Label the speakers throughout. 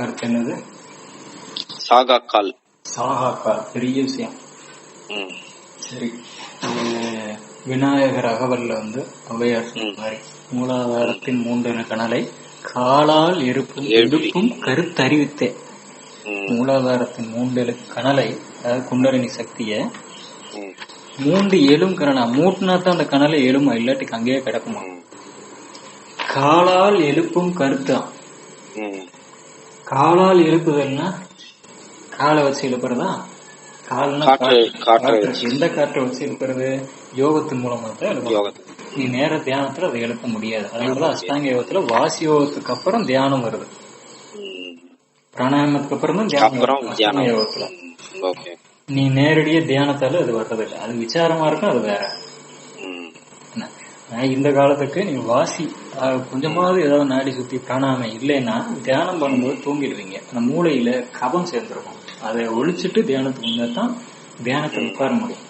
Speaker 1: கருத்து என்னது?
Speaker 2: சாகா கால்.
Speaker 1: சாகாக்கா பெரிய விஷயம். சரி. விநாயகர் அகவல்ல வந்து ஔவையார் மாதிரி மூலாதாரத்தின் மூன்று கணலை காலால்
Speaker 2: எழுப்பி.
Speaker 1: எடுப்பும் கருத்தறிவித்தே.
Speaker 2: ம்.
Speaker 1: மூலாதாரத்தின் மூன்று கணலை அதாவது குண்டலினி சக்திய மூன்று எலும் கணனா மூட்டினா தான் அந்த கணலை எழுமா? இல்லாட்டிக்கு அங்கேயே கிடக்குமா? காலால் எழுப்பும் கருத்தான் காலால் எழுப்புதல்னா காலை வச்சு எழுப்புறதா கால்னா எந்த காற்றை வச்சு எழுப்புறது யோகத்தின் மூலமா தான் நீ நேர தியானத்துல அதை எழுப்ப முடியாது. அதனாலதான் அஷ்டாங்க யோகத்துல வாசி யோகத்துக்கு அப்புறம் தியானம் வருது பிராணாயாமத்துக்கு அப்புறம் தான் தியானம். அஷ்டாங்க யோகத்துல. நீ நேரடியா தியானத்தால அது வர்றதில்லை. அது விசாரமா இருக்கும் அது வேற. இந்த காலத்துக்கு நீங்க வாசி கொஞ்சமாவது ஏதாவது நாடி சுத்தி பிராணாயாமம் இல்லைன்னா தியானம் பண்ணும்போது தூங்கிடுவீங்க. அந்த மூளையில கபம் சேர்ந்துருக்கும். அதை ஒழிச்சிட்டு தியானத்துக்கு முன்னாடி தான் தியானத்தை உட்கார முடியும்.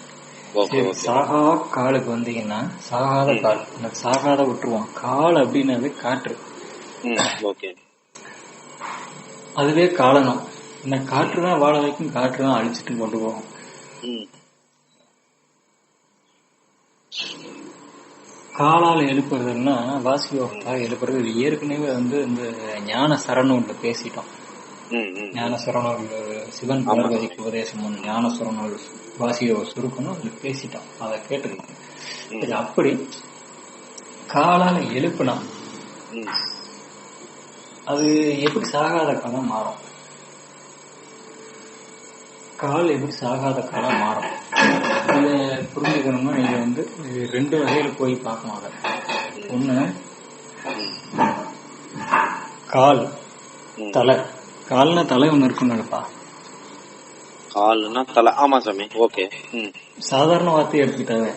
Speaker 1: சாகா காலுக்கு வந்தீங்கன்னா சாகாத கால் சாகாத விட்டுருவோம். கால் அப்படின்னாவே காற்று. அதுவே காலனம் இந்த காற்று தான் வாழ வைக்கும் காற்று தான் அழிச்சிட்டு கொண்டு போகும். காலால எழுப்புறதுன்னா வாசி யோகத்தாக எழுப்புறது இது ஏற்கனவே வந்து இந்த ஞான சரணம் ஒன்று பேசிட்டோம். ஞான சரணம் சிவன் பார்வதிக்கு உபதேசம் பண்ண ஞான சரணம் வாசியோ சுருக்கணும் அதுல பேசிட்டோம். அதை கேட்டுக்கணும் சரி அப்படி காலால எழுப்புனா அது எப்படி சாகாத காலம் மாறும்? கால் எப்படி சாகாத காலம் மாறும்? இதை புரிஞ்சுக்கணும்னா நீங்க வந்து ரெண்டு வகையில போய் பார்க்கணும் அதை. ஒண்ணு கால். தலை. கால்னா தலை ஒண்ணு இருக்கும்னுப்பா
Speaker 2: கால்னா தலை. ஆமா சாமி. ஓகே.
Speaker 1: சாதாரண வார்த்தையை எடுத்துக்கிட்டாவே.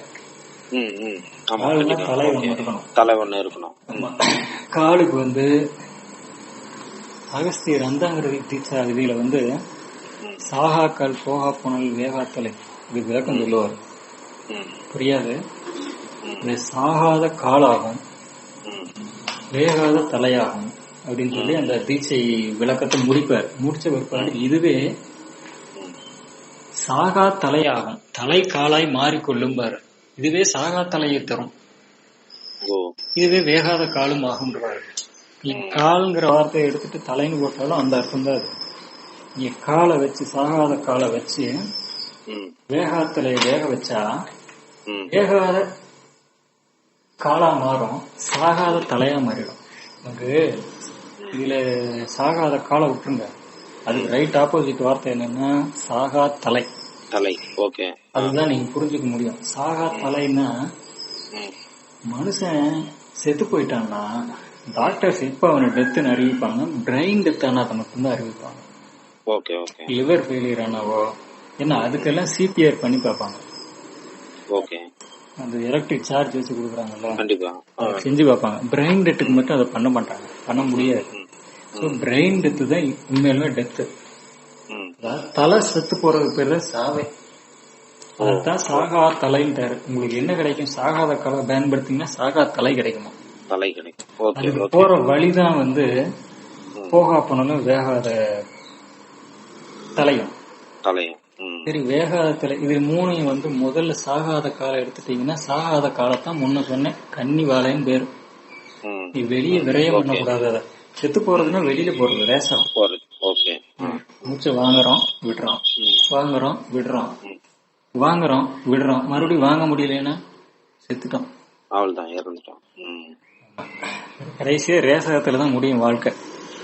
Speaker 1: தலை ஒண்ணு இருக்கணும்.
Speaker 2: தலை ஒண்ணு இருக்கணும்.
Speaker 1: ஆமா. காலுக்கு வந்து அகஸ்தியர் அந்தாங்கிற தீட்சா விதியில வந்து சாகா கால் போகா புனல் வேகாத்தலை இது விளக்கம் சொல்லுவார். புரியாது. சாகாத காலாகும். வேகாத தலையாகும் அப்படின்னு சொல்லி அந்த தீட்சை விளக்கத்தை முடிப்பார். முடிச்ச பிற்பாடு இதுவே சாகா தலையாகும். தலை காலாய் மாறிக்கொள்ளும் பாரு இதுவே சாகா தலையை தரும். இதுவே வேகாத காலும் ஆகுன்றாரு நீ கால்ங்கிற வார்த்தையை எடுத்துட்டு தலைன்னு போட்டாலும் அந்த அர்த்தம் தான் அது. நீ காலை வச்சு சாகாத காலை வச்சு
Speaker 2: ம்.
Speaker 1: வேகாத தலையை வேக வச்சா வேகாத காலா மாறும் சாகாத தலையா மாறிடும். நமக்கு இதுல சாகாத காலை விட்டுருங்க. அதுக்கு ரைட் ஆப்போசிட் வார்த்தை என்னன்னா சாகா தலை.
Speaker 2: தலை ஓகே.
Speaker 1: அதுதான் நீங்க புரிஞ்சுக்க முடியும். சாகா தலைன்னா மனுஷன் செத்து போயிட்டான்னா டாக்டர்ஸ் எப்ப அவனை டெத்துன்னு அறிவிப்பாங்க பிரெயின் டெத் ஆனா அதை மட்டும்தான் அறிவிப்பாங்க.
Speaker 2: Okay okay.
Speaker 1: லிவர் ஃபெயிலியர் ஆனாவோ ஏன்னா அதுக்கெல்லாம் சிபிஆர் பண்ணி பார்ப்பாங்க.
Speaker 2: ஓகே.
Speaker 1: அந்த எலக்ட்ரிக் சார்ஜ் வச்சு கொடுக்குறாங்கல்ல? செஞ்சு பார்ப்பாங்க. பிரெயின் டெத்துக்கு மட்டும் அதை பண்ண மாட்டாங்க. பண்ண முடியாது. ஸோ பிரெயின் டெத்து தான் உண்மையிலுமே டெத்து தலை செத்து போறதுக்கு பேர் சாவை. அதுதான் சாகா தலைன்ட்டாரு. உங்களுக்கு என்ன கிடைக்கும்? சாகாத கலை பயன்படுத்திங்கன்னா சாகா தலை கிடைக்குமா?
Speaker 2: தலை கிடைக்கும்.
Speaker 1: அதுக்கு போற வழிதான் வந்து. போகா போனாலும் வேகாத தலையும்.
Speaker 2: தலையும்.
Speaker 1: சரி வேகாத தலை இது மூணையும் வந்து முதல்ல சாகாத காலம் எடுத்துட்டீங்கன்னா சாகாத காலத்தான் முன்ன சொன்னேன். கன்னி வாழைன்னு பேரு. நீ வெளியே விரயம் பண்ணக்கூடாது அதை. செத்து போறதுன்னா வெளியில போறது ரேசம் மூச்சை வாங்குறோம் விடுறோம். வாங்குறோம் விடுறோம். வாங்குறோம் விடுறோம். மறுபடியும் வாங்க முடியலன்னா செத்துட்டோம்.
Speaker 2: அவள் தான் இறந்துட்டான் ம்.
Speaker 1: கடைசியா ரேசகத்துல தான் முடியும் வாழ்க்கை.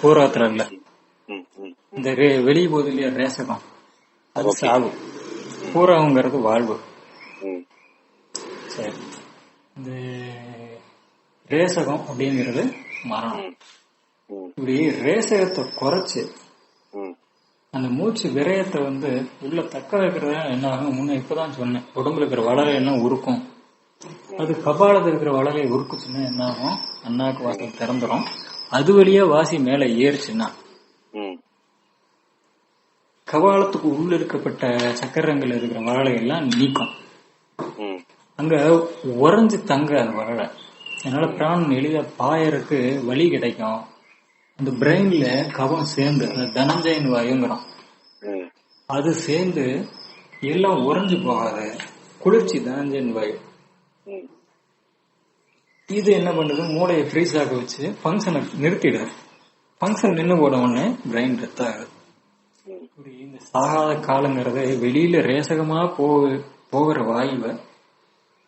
Speaker 1: பூர்வத்துல இல்ல. இந்த வெளிய போகுது இல்லையா ரேசகம். அது சாவு. பூராவுங்கிறது வாழ்வு. சரி. இந்த ரேசகம் அப்படிங்கிறது மரணம். இப்படி ரேசகத்தை குறைச்சு அந்த மூச்சு விரயத்தை வந்து உள்ள தக்க வைக்கிறதா என்ன ஆகும் முன்ன இப்பதான் சொன்னேன். உடம்புல இருக்கிற வளரை எல்லாம் உருக்கும்? அது கபாலத்தில் இருக்கிற வளரை உருக்குச்சுன்னா என்ன ஆகும்? அண்ணாக்கு வாசல் திறந்துரும். அது வழியா வாசி மேல ஏறுச்சுன்னா கபாலத்துக்கு உள்ள இருக்கப்பட்ட சக்கரங்கள் இருக்கிற வளரை எல்லாம் நீக்கும் அங்க உறைஞ்சு தங்க அந்த வளரை அதனால பிராணன் எளிதா பாயறதுக்கு வழி கிடைக்கும். அந்த பிரெயின்ல கவம் சேர்ந்து அந்த தனஞ்சயன் வாயுங்கிறோம் அது சேர்ந்து எல்லாம் உறைஞ்சு போகாது. குளிர்ச்சி தனஞ்சயன் வாயு. இது என்ன பண்ணுது? மூளையை ஃப்ரீஸ் ஆக வச்சு ஃபங்க்ஷனை நிறுத்திடுது. ஃபங்க்ஷன் நின்று போன உடனே பிரெயின் டெத் ஆகுது. இப்படி இந்த சாகாத காலங்கிறது வெளியில ரேசகமா போ போகிற வாயுவை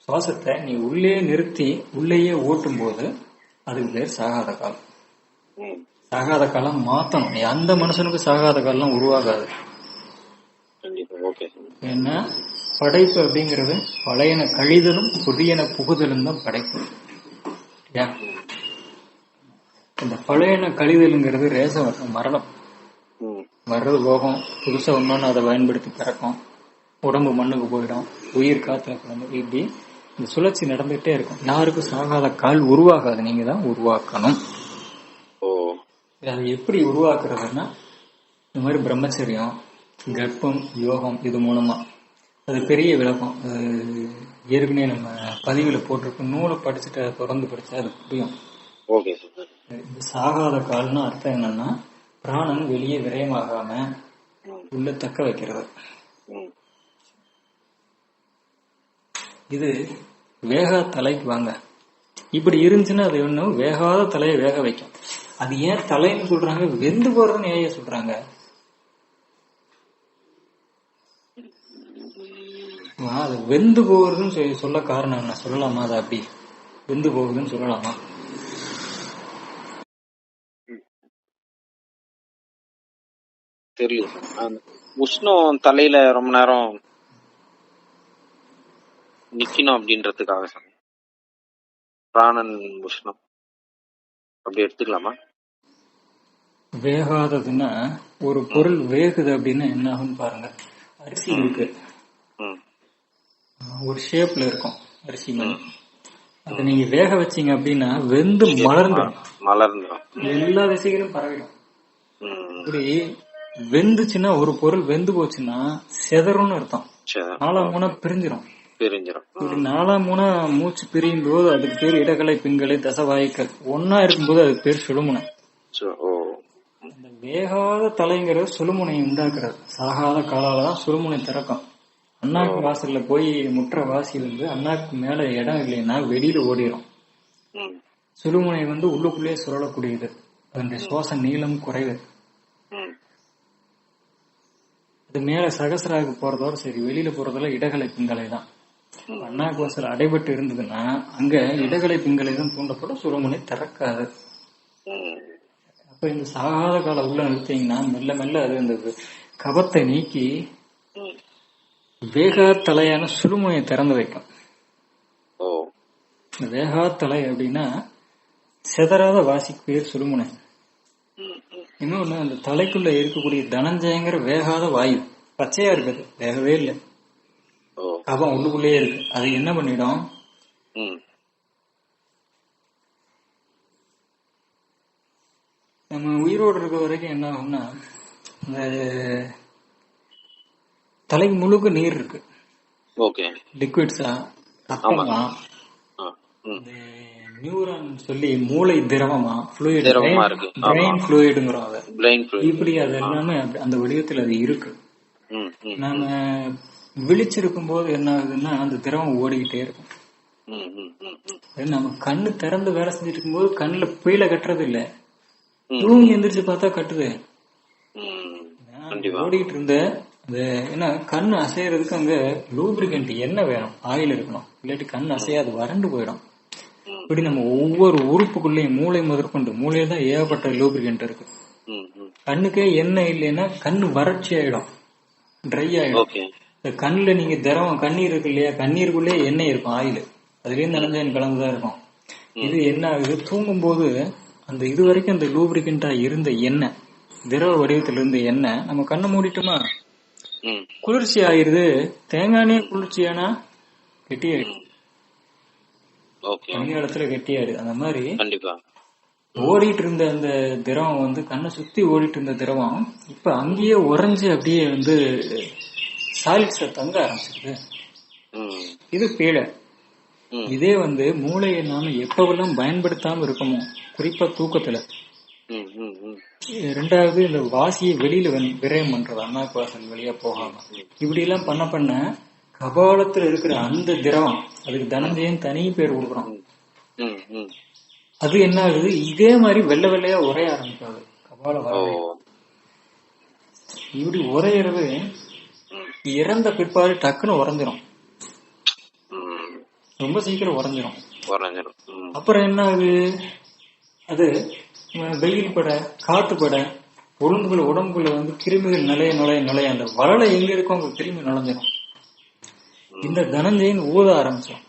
Speaker 1: சுவாசத்தை நீ உள்ளே நிறுத்தி உள்ளேயே ஓட்டும் போது அதுக்கு பேர் சாகாத காலம். சாகாத காலம் மாத்தணும். எந்த மனுஷனுக்கு சாகாத காலம் உருவாகாது. ஏன்னா படைப்பு அப்படிங்கிறது பழையன கழிதலும் புதியன புகுதலும் தான் படைப்பு. இந்த பழையன கழிதலுங்கிறது ரேசம் மரணம். வர்றது போகும். புதுசா இன்னொன்னு அதை பயன்படுத்தி பிறக்கும். உடம்பு மண்ணுக்கு போயிடும். உயிர் காத்துல கலந்து இப்படி இந்த சுழற்சி நடந்துகிட்டே இருக்கும். யாருக்கும் சாகாத கால் உருவாகாது. நீங்க தான் உருவாக்கணும். அதை எப்படி உருவாக்குறதுன்னா இந்த மாதிரி பிரம்மச்சரியம் கர்ப்பம் யோகம் இது மூலமா அது பெரிய விளக்கம். ஏற்கனவே நம்ம பதிவுல போட்டிருக்கோம். நூலை படிச்சுட்டு அதை தொடர்ந்து படிச்சா அது புரியும். சாகாத கால்னு அர்த்தம் என்னன்னா பிராணன் வெளியே விரயமாகாம உள்ள தக்க வைக்கிறது. இது வேகா தலைக்கு வாங்க. இப்படி இருந்துச்சுன்னா அது ஒண்ணும் வேகாத தலையை வேக வைக்கும். அது ஏன் தலைன்னு சொல்றாங்க? வெந்து போறதுன்னு ஏன் சொல்றாங்க. அது வெந்து போகுதுன்னு சொல்லி- சொல்ல காரணம் என்ன? சொல்லலாமா அது அப்படி? வெந்து போகுதுன்னு சொல்லலாமா?
Speaker 2: தெரியல உஷ்ணம் தலையில ரொம்ப நேரம் நிக்கணும் அப்படின்றதுக்காக சாமி பிராணன் உஷ்ணம். அப்படி எடுத்துக்கலாமா?
Speaker 1: வேகாததுன்னா ஒரு பொருள் வேகுது அப்படின்னா என்ன ஆகும்னு பாருங்க. அரிசி இருக்கு. ஒரு ஷேப்ல இருக்கும் அரிசி மணி அதை நீங்க வேக வச்சீங்க அப்படின்னா வெந்து மலர்ந்துடும்
Speaker 2: மலர்ந்துடும்
Speaker 1: எல்லா திசைகளும் பரவிடும். இப்படி வெந்துச்சுன்னா ஒரு பொருள் வெந்து போச்சுன்னா செதறும்னு அர்த்தம். நாலாம் மூணா பிரிஞ்சிடும்
Speaker 2: பிரிஞ்சிடும்
Speaker 1: நாலாம் மூணா மூச்சு பிரியும் போது அதுக்கு பேர் இடகலை பிங்களை தசவாயுக்கள் ஒன்னா இருக்கும்போது அதுக்கு பேர் சுழுமுனை. அந்த வேகாத தலைங்கிறது சுழுமுனையை உண்டாக்குறது. சாகாத காலால தான் சுழுமுனை திறக்கும். அண்ணாக்கு வாசல்ல போய் முற்ற வாசி வந்து அண்ணாக்கு மேல இடம் இல்லைன்னா வெளியில ஓடிடும் சுழுமுனை வந்து உள்ளுக்குள்ளேயே சுழலக்கூடியது. அதனுடைய சுவாச நீளம் குறைவு. அது மேல சகசராக போறதோட சரி வெளியில போறதுல இடகலை பிங்களை தான். அண்ணாக்கு வாசல் அடைபட்டு இருந்ததுன்னா அங்க இடகலை பிங்களை தான் தூண்டப்பட சுழுமுனை திறக்காது. அப்ப இந்த சாகாத கால உள்ள நிறுத்தீங்கன்னா மெல்ல மெல்ல அது இந்த கபத்தை நீக்கி
Speaker 2: ம்
Speaker 1: வேகா தலையான சுழுமுனையை திறந்து வைக்கும்.
Speaker 2: ஓ.
Speaker 1: இந்த வேகா தலை அப்படின்னா செதறாத வாசிக்கு பேர் சுழுமுனை இன்னொன்னு அந்த தலைக்குள்ள இருக்கக்கூடிய தனஞ்சயங்கிற வேகாத வாயு. பச்சையா இருக்குது வேகவே இல்லை. கபம் உள்ளுக்குள்ளேயே இருக்கு. அது என்ன பண்ணிடும்? நம்ம உயிரோடு இருக்க வரைக்கும் என்ன ஆகும்னா இந்த தலைக்கு முழுக்க நீர் இருக்கு.
Speaker 2: ஓகே.
Speaker 1: லிக்விட்ஸா ரத்தமா. நியூரான் சொல்லி மூளை திரவமா fluid
Speaker 2: திரவமா இருக்கு.
Speaker 1: பிரெயின் ஃப்ளூயிடுங்கிறோம் அதை
Speaker 2: ஃப்ளூயிட்
Speaker 1: இப்படி அது எல்லாமே அந்த வடிவத்தில் அது இருக்கு. நாம விழிச்சிருக்கும் போது என்ன ஆகுதுன்னா அந்த திரவம் ஓடிக்கிட்டே இருக்கும். நம்ம கண்ணு திறந்து வேலை செஞ்சுட்டு இருக்கும்போது கண்ணுல புயல கட்டுறது இல்ல. தூங்கி எந்திரிச்சு பார்த்தா கட்டுது. ஓடிட்டு இருந்த ஏன்னா கண் அசையறதுக்கு அங்க லூப்ரிகன்ட் என்ன வேணும்? ஆயில் இருக்கணும். இல்லாட்டி கண் அசையாது வறண்டு போயிடும். இப்படி நம்ம ஒவ்வொரு உறுப்புக்குள்ளேயும் மூளை முதற்கொண்டு மூளையில தான் ஏகப்பட்ட லூப்ரிகன்ட் இருக்கு. கண்ணுக்கே எண்ணெய் இல்லைன்னா கண்ணு வறட்சி ஆயிடும். ட்ரை ஆயிடும் இந்த கண்ணுல நீங்க திரவம் கண்ணீர் இருக்கு இல்லையா? கண்ணீருக்குள்ளே எண்ணெய் இருக்கும் ஆயில். அதுலயும் நினைஞ்சேன் கலந்துதான் இருக்கும். இது என்ன ஆகுது? தூங்கும் போது அந்த இது வரைக்கும் அந்த லூப்ரிகண்டா இருந்த எண்ணெய் திரவ வடிவத்தில் இருந்த எண்ணெய் நம்ம கண்ணை மூடிட்டோமா? குளிர்ச்சி ஆயிருது. தேங்காய் குளிர்ச்சியானா? கெட்டியாயிடும்
Speaker 2: ஓகே.
Speaker 1: பனிகாலத்துல கெட்டியாயிடுது அந்த மாதிரி
Speaker 2: கண்டிப்பா.
Speaker 1: ஓடிட்டு இருந்த அந்த திரவம் வந்து கண்ணை சுத்தி ஓடிட்டு இருந்த திரவம் இப்ப அங்கேயே உறைஞ்சு அப்படியே வந்து சாலிட்ஸ தங்க ஆரம்பிச்சிருது. இது பீழை. இதே வந்து மூளையை நாம எப்பவெல்லாம் பயன்படுத்தாம இருக்கோமோ குறிப்பா தூக்கத்துல. ரெண்டாவது இந்த வாசியை வெளியில வந்து விரயம் பண்றது. அண்ணாக்கு வாசல் வெளியே போகாம. இப்படி எல்லாம் பண்ண பண்ண கபாலத்துல இருக்கிற அந்த திரவம் அதுக்கு தனஞ்சயன் தனி பேர்
Speaker 2: ம்
Speaker 1: அது என்ன ஆகுது? இதே மாதிரி வெள்ளை வெள்ளையா உரைய ஆரம்பிக்காது. கபால இப்படி உரையிறது இறந்த பிற்பாடு டக்குன்னு உறைஞ்சிரும். ரொம்ப சீக்கிரம் உறைஞ்சிரும். அப்புறம் என்ன ஆகுது? அது வெயில் பட காத்து பட உடம்புக்குள்ள உடம்புக்குள்ள வந்து கிருமிகள் நுழைய நுழைய நுழைய அந்த வளலை எங்க இருக்கோ அங்க கிருமி நுழைஞ்சிரும். இந்த தனஞ்சயன் ஊத ஆரம்பிச்சோம்.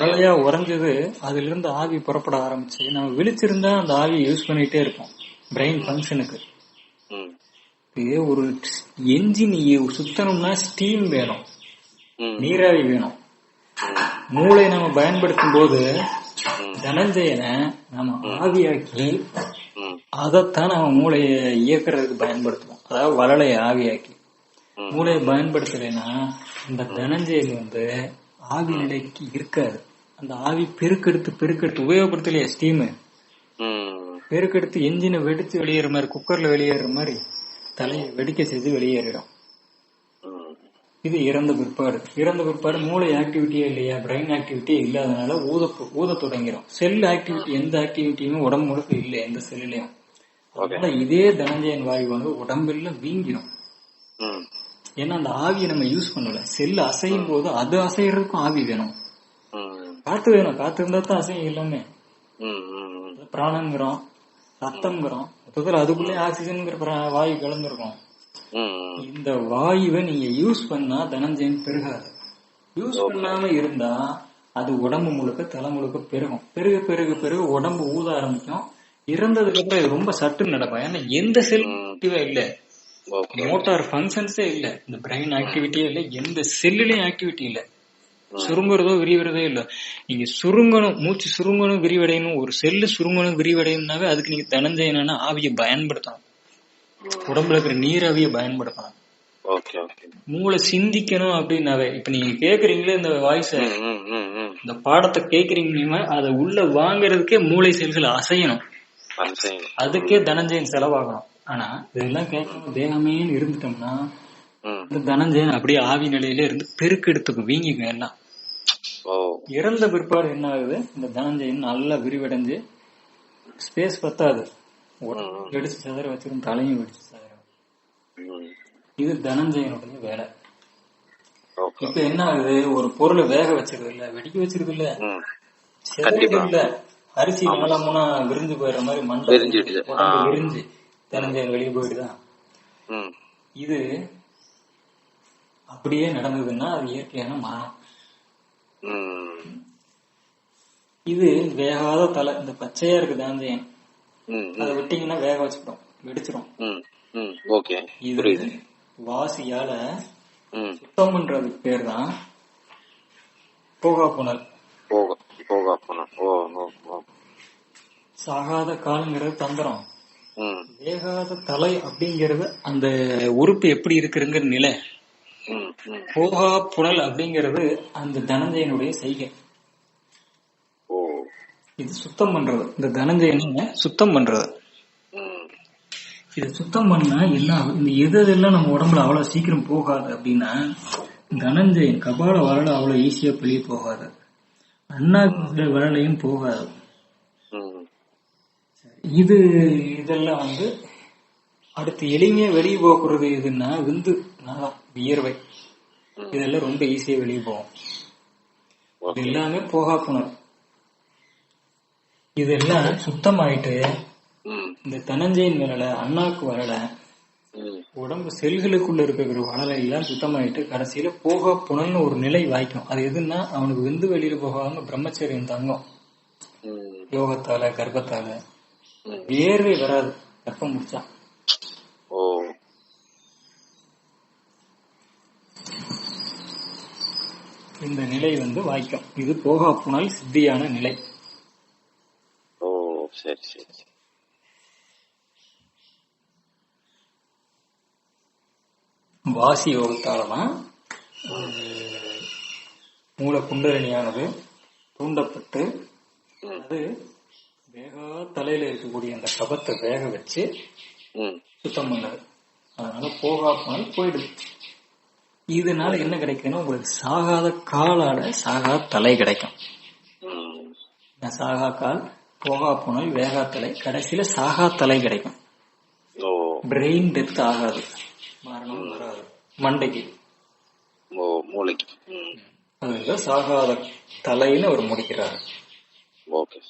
Speaker 1: வளையா உறைஞ்சது அதுல இருந்து ஆவி புறப்பட ஆரம்பிச்சு நம்ம விழிச்சிருந்தா அந்த ஆவியை யூஸ் பண்ணிட்டே இருப்போம் பிரெயின் ஃபங்க்ஷனுக்கு இதே ஒரு என்ஜின் சுத்தணும்னா ஸ்டீம் வேணும் நீராவி வேணும். மூளை நம்ம பயன்படுத்தும் போது தனஞ்சயனை நம்ம ஆவியாக்கி அதைத்தான் நம்ம மூளையை இயக்குறதுக்கு பயன்படுத்துவோம். அதாவது வளலையை ஆவியாக்கி. மூளையை பயன்படுத்தலைன்னா இந்த தனஞ்சயன் வந்து ஆவி நிலைக்கு இருக்காது. அந்த ஆவி பெருக்கெடுத்து பெருக்கெடுத்து உபயோகப்படுத்தலையே ஸ்டீமு பெருக்கெடுத்து என்ஜினை வெடிச்சு வெளியேற மாதிரி குக்கர்ல வெளியேற மாதிரி தலையை வெடிக்க செய்து வெளியேறிடும். இது இறந்த பிற்பாடு. இறந்த பிற்பாடு மூளை ஆக்டிவிட்டியே இல்லையா? பிரெயின் ஆக்டிவிட்டியே இல்லாதனால ஊத ஊத தொடங்கிடும் செல் ஆக்டிவிட்டி எந்த ஆக்டிவிட்டியுமே உடம்பு முழுக்க இல்லை எந்த செல்லுலயும் அதனால இதே தனஞ்சயன் வாயு வந்து உடம்பெல்லாம் வீங்கிடும் ஏன்னா அந்த ஆவியை நம்ம யூஸ் பண்ணல செல் அசையும் போது அது அசைறதுக்கும் ஆவி வேணும். காத்து வேணும். காத்து இருந்தா தான் அசையும் எல்லாமே பிராணங்கிறோம். ரத்தம்ங்கிறோம். மொத்தத்துல அதுக்குள்ளே ஆக்சிஜன்ங்கிற வாயு கலந்துருக்கும். இந்த வாயுவை நீங்க யூஸ் பண்ணா தனஞ்சயன் பெருகாது. யூஸ் பண்ணாம இருந்தா அது உடம்பு முழுக்க தலை முழுக்க பெருகும். பெருக பெருக பெருக உடம்பு ஊத ஆரம்பிக்கும். இறந்ததுக்கு அப்புறம் ரொம்ப சட்டு நடக்கும். ஏன்னா எந்த செல் ஆக்டிவா இல்ல. மோட்டார் ஃபங்க்ஷன்ஸே இல்ல. இந்த பிரெயின் ஆக்டிவிட்டியே இல்ல எந்த செல்லுலயும் ஆக்டிவிட்டி இல்ல. சுருங்குறதோ விரிவறதோ இல்ல. நீங்க சுருங்கணும் மூச்சு சுருங்கணும் விரிவடையணும் ஒரு செல்லு சுருங்கணும் விரிவடையணும்னாவே அதுக்கு நீங்க தனஞ்சயனான ஆவியை பயன்படுத்தணும். உடம்புல இருக்கிற நீராவியை பயன்படுத்தணும். மூளை சிந்திக்கணும் அப்படின்னாவே இப்ப நீங்க கேக்குறீங்களே இந்த வாய்ஸ
Speaker 2: ம்
Speaker 1: இந்த பாடத்தை கேக்குறீங்க அதை உள்ள வாங்குறதுக்கே மூளை செல்கள் அசையணும். அதுக்கே தனஞ்சயன் செலவாகணும். ஆனா இதெல்லாம் கேட்காம தேகமே இருந்துட்டோம்னா இந்த தனஞ்சயன் அப்படியே ஆவி நிலையில இருந்து பெருக்கெடுத்துக்கும் வீங்கிங்க எல்லாம்.
Speaker 2: ஓ.
Speaker 1: இறந்த பிற்பாடு என்ன ஆகுது? இந்த தனஞ்சயன் நல்லா விரிவடைஞ்சு ஸ்பேஸ் பத்தாது. வெடிச்சு சதற வச்சிரும் தலையும் வெடிச்சு சதற இது தனஞ்சயனுடைய வேலை.
Speaker 2: ஓகே.
Speaker 1: இப்ப என்ன ஆகுது? ஒரு பொருளை வேக வச்சிருது இல்ல வெடிக்க வச்சிருது இல்ல. அரிசி நாலா மூணா விரிஞ்சு போயிடுற மாதிரி
Speaker 2: ஆ.
Speaker 1: விரிஞ்சு தனஞ்சயன் வெளியே போயிடுதான்
Speaker 2: ம்.
Speaker 1: இது அப்படியே நடந்ததுன்னா அது இயற்கையான மரணம்
Speaker 2: ம்.
Speaker 1: இது வேகாத தலை இந்த பச்சையா இருக்கு தாந்தயன்
Speaker 2: ம்
Speaker 1: அதை விட்டீங்கன்னா வேக வச்சுக்கிறோம் வெடிச்சிரும். இது வாசியால சுத்தம் பண்றதுக்கு பேர் தான் போகா புனல்
Speaker 2: போக போனோம் ஓ.
Speaker 1: சாகாத காலங்கிறது தந்திரம். வேகாத தலை அப்படிங்கிறது அந்த உறுப்பு எப்படி இருக்குங்கிற நிலை. போகா புனல் அப்படிங்கிறது அந்த தனஞ்சயனுடைய செய்கை இது சுத்தம் பண்றது. இந்த தனஞ்சயனை சுத்தம் பண்றது. இது சுத்தம் பண்ணா என்ன? இந்த எது எதெல்லாம் நம்ம உடம்புல அவ்வளவு சீக்கிரம் போகாது அப்படின்னா தனஞ்சயன் கபால வரல அவ்வளவு ஈஸியா வெளியே போகாது. அண்ணாக்குடைய வரலையும் போகாது. இது இதெல்லாம் வந்து அடுத்து எளிமையா வெளியே போக்குறது எதுன்னா விந்து நலம் வியர்வை. இதெல்லாம் ரொம்ப ஈஸியா வெளியே போகும். இது எல்லாமே போகா புணர். இதெல்லாம் சுத்தமாயிட்டு இந்த தனஞ்சயன் வரல அண்ணாக்கு வரல உடம்பு செல்களுக்குள்ள இருக்கிற வளரை எல்லாம் சுத்தமாயிட்டு கடைசியில போக புனல்னு ஒரு நிலை வாய்க்கும். அது எதுன்னா அவனுக்கு விந்து வெளியில போகாம பிரம்மச்சரியம் தங்கும். யோகத்தால கர்ப்பத்தால. வேர்வை வராது. கர்ப்பம் முடிச்சா.
Speaker 2: ஓ.
Speaker 1: இந்த நிலை வந்து வாய்க்கும். இது போகா புனல் சித்தியான நிலை.
Speaker 2: ஓ சரி சரி சரி.
Speaker 1: வாசி யோகத்தாலதான் அஹ், மூல குண்டலினியானது தூண்டப்பட்டு அது வேகா தலையில இருக்கக்கூடிய அந்த கபத்தை வேக வச்சு சுத்தம் பண்ணாரு. அதனால போகா போனால் போயிடுது. இதனால என்ன கிடைக்குதுன்னா உங்களுக்கு சாகாத காலால சாகாத தலை கிடைக்கும். சாகா கால் போகா போனால் வேகா தலை கடைசியில சாகா தலை கிடைக்கும். பிரெயின் டெத் ஆகாது. மரணம் வராது. மண்டைக்கு.
Speaker 2: ஓ மூளைக்கு.
Speaker 1: அதுதான் சாகாத தலைன்னு அவர் முடிக்கிறார்.
Speaker 2: ஓகே